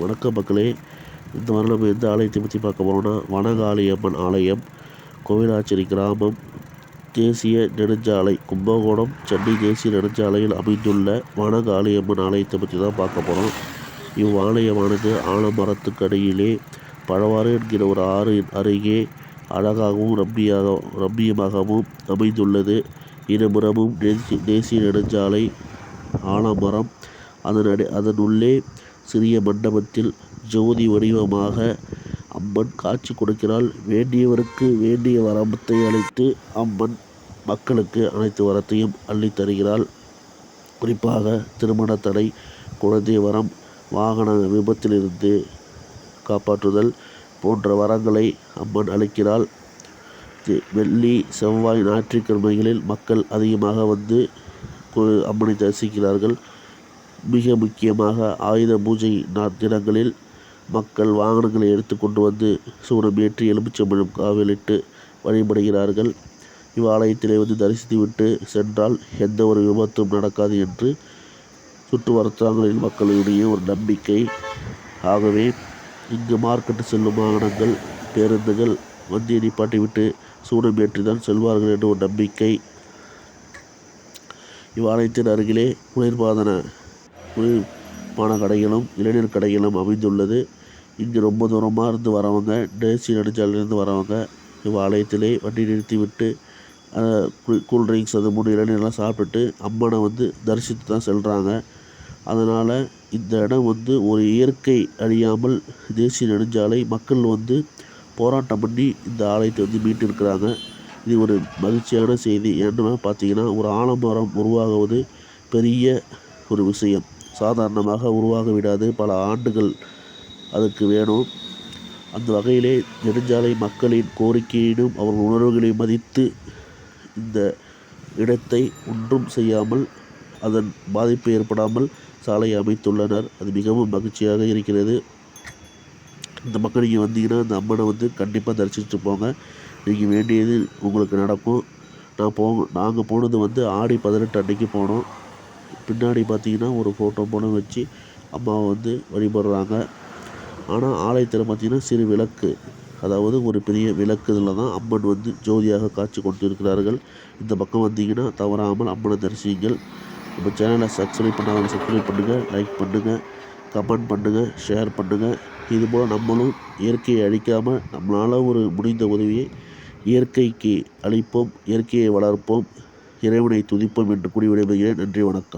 வணக்கம் மக்களே. இந்த வாரம் நம்ம எந்த ஆலயத்தை பற்றி பார்க்க போகிறோம்னா வனகாளியம்மன் ஆலயம் கோவிலாச்சேரி கிராமம் தேசிய நெடுஞ்சாலை கும்பகோணம் சென்னை தேசிய நெடுஞ்சாலையில் அமைந்துள்ள வனகாளியம்மன் ஆலயத்தை பற்றி தான் பார்க்க போகிறோம் இவ்வாலயமானது ஆலமரத்துக்கு அடியிலே பழவாறு என்கிற ஒரு ஆறு அருகே அழகாகவும் ரம்மியாக ரம்மியமாகவும் அமைந்துள்ளது. இருபுறமும் தேசிய நெடுஞ்சாலை ஆலமரம் அதன் அடி அதன் உள்ளே சிறிய மண்டபத்தில் ஜோதி வடிவமாக அம்மன் காட்சி கொடுக்கிறாள். வேண்டியவருக்கு வேண்டிய வரத்தை அளித்து அம்மன் மக்களுக்கு அனைத்து வரத்தையும் அள்ளி தருகிறாள். குறிப்பாக திருமண தடை குழந்தை வரம் வாகன விபத்திலிருந்து காப்பாற்றுதல் போன்ற வரங்களை அம்மன் அளிக்கிறாள். வெள்ளி செவ்வாய் ஞாயிற்றுக்கிழமைகளில் மக்கள் அதிகமாக வந்து கு- அம்மனை தரிசிக்கிறார்கள். மிக முக்கியமாக ஆயுத பூஜை நா- தினங்களில் மக்கள் வாகனங்களை எடுத்துக்கொண்டு வந்து சூடமேற்றி எலுமிச்சம்பழம் காவலிட்டு வழிபடுகிறார்கள். இவ்வாலயத்திலே வந்து தரிசித்துவிட்டு சென்றால் எந்த ஒரு விபத்தும் நடக்காது என்று சுற்று வட்டாரங்களில் ஒரு நம்பிக்கை. ஆகவே இங்கு மார்க்கெட்டு செல்லும் வாகனங்கள் பேருந்துகள் வண்டியை நிப்பாட்டிவிட்டு சூடமேற்றி தான் செல்வார்கள் என்ற ஒரு நம்பிக்கை. இவ்வாலயத்தின் அருகிலே குளிர்பாதன குளிர்பான கடைகளும் இளைஞர் கடைகளும் அமைந்துள்ளது. இங்கு ரொம்ப தூரமாக இருந்து வரவங்க தேசிய நெடுஞ்சாலையிலிருந்து வரவங்க இவ்வாலயத்திலே வண்டி நிறுத்திவிட்டு கூல்ட்ரிங்க்ஸ் அது மூணு இளநீர்லாம் சாப்பிட்டுட்டு அம்மனை வந்து தரிசித்து தான் செல்கிறாங்க அதனால் இந்த இடம் வந்து ஒரு இயற்கை அழியாமல் தேசிய நெடுஞ்சாலை மக்கள் வந்து போராட்டம் பண்ணி இந்த ஆலயத்தை வந்து மீட்டிருக்கிறாங்க. இது ஒரு மகிழ்ச்சியான செய்தி. ஏன்னா பார்த்தீங்கன்னா ஒரு ஆலமரம் உருவாகுவது பெரிய ஒரு விஷயம். சாதாரணமாக உருவாக விடாது. பல ஆண்டுகள் அதுக்கு வேணும் அந்த வகையிலே நெடுஞ்சாலை மக்களின் கோரிக்கையினும் அவர்கள் உணர்வுகளை மதித்து இந்த இடத்தை ஒன்றும் செய்யாமல் அதன் பாதிப்பு ஏற்படாமல் சாலையை அமைத்துள்ளனர். அது மிகவும் மகிழ்ச்சியாக இருக்கிறது. இந்த மக்கள் நீங்கள் வந்தீங்கன்னா அந்த அம்மனை வந்து கண்டிப்பாக தரிசிச்சுட்டு போங்க. நீங்கள் வேண்டியது உங்களுக்கு நடக்கும். நான் போ நாங்கள் போனது வந்து ஆடி பதினெட்டு அன்னைக்கு போனோம். பின்னாடி பார்த்தீங்கன்னா ஒரு ஃபோட்டோ போன வச்சு அம்மாவை வந்து வழிபடுறாங்க. ஆனால் ஆலயத்தில் பார்த்தீங்கன்னா சிறு விளக்கு அதாவது ஒரு பெரிய விளக்கு இதில் தான் அம்மன் வந்து ஜோதியாக காட்சி கொண்டு இருக்கிறார்கள் இந்த பக்கம் வந்தீங்கன்னா தவறாமல் அம்மனை தரிசிங்கள் நம்ம சேனலை சப்ஸ்கிரைப் பண்ணாதவங்க சப்ஸ்கிரைப் பண்ணுங்கள் லைக் பண்ணுங்கள் கமெண்ட் பண்ணுங்கள் ஷேர் பண்ணுங்கள் இதுபோல் நம்மளும் இயற்கையை அழிக்காமல் நம்மளால் ஒரு முடிந்த உதவியை இயற்கைக்கு அளிப்போம் இயற்கையை வளர்ப்போம். இறைவனை துதிப்போம் என்று கூறி விடைபெறுகிறேன். நன்றி வணக்கம்.